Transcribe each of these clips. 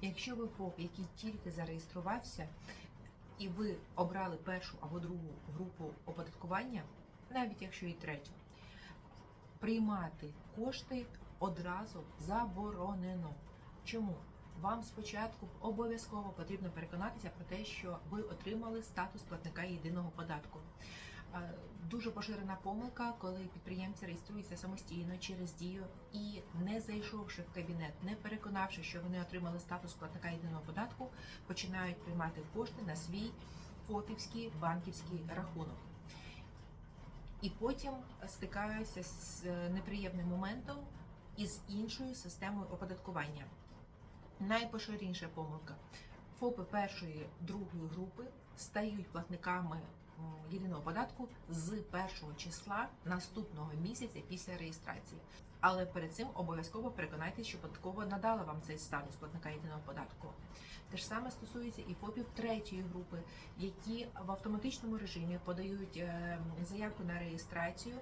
Якщо ви ФОП, який тільки зареєструвався, і ви обрали першу або другу групу оподаткування, навіть якщо і третю, приймати кошти одразу заборонено. Чому? Вам спочатку обов'язково потрібно переконатися про те, що ви отримали статус платника єдиного податку. Дуже поширена помилка, коли підприємці реєструються самостійно через дію і не зайшовши в кабінет, не переконавши, що вони отримали статус платника єдиного податку, починають приймати кошти на свій ФОПівський банківський рахунок. І потім стикаюся з е, неприємним моментом із іншою системою оподаткування. Найпоширеніша помилка. ФОПи першої, другої групи стають платниками єдиного податку з першого числа наступного місяця після реєстрації. Але перед цим обов'язково переконайтеся, що податкова надала вам цей статус платника єдиного податку. Те ж саме стосується і ФОПів третьої групи, які в автоматичному режимі подають е, заявку на реєстрацію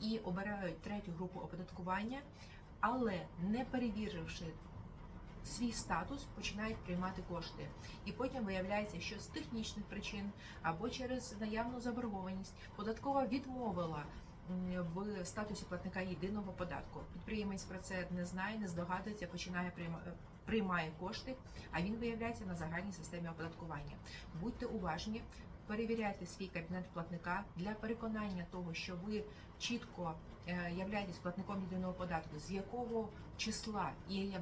і обирають третю групу оподаткування, але не перевіривши свій статус, починають приймати кошти. І потім виявляється, що з технічних причин або через наявну заборгованість податкова відмовила в статусі платника єдиного податку. Підприємець про це не знає, не здогадується, починає прийма- приймає кошти, а він виявляється на загальній системі оподаткування. Будьте уважні. Перевіряйте свій кабінет платника для переконання того, що ви чітко е, являєтесь платником єдиного податку, з якого числа і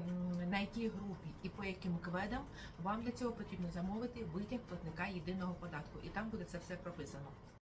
на якій групі і по яким кведам вам для цього потрібно замовити витяг платника єдиного податку, і там буде це все прописано.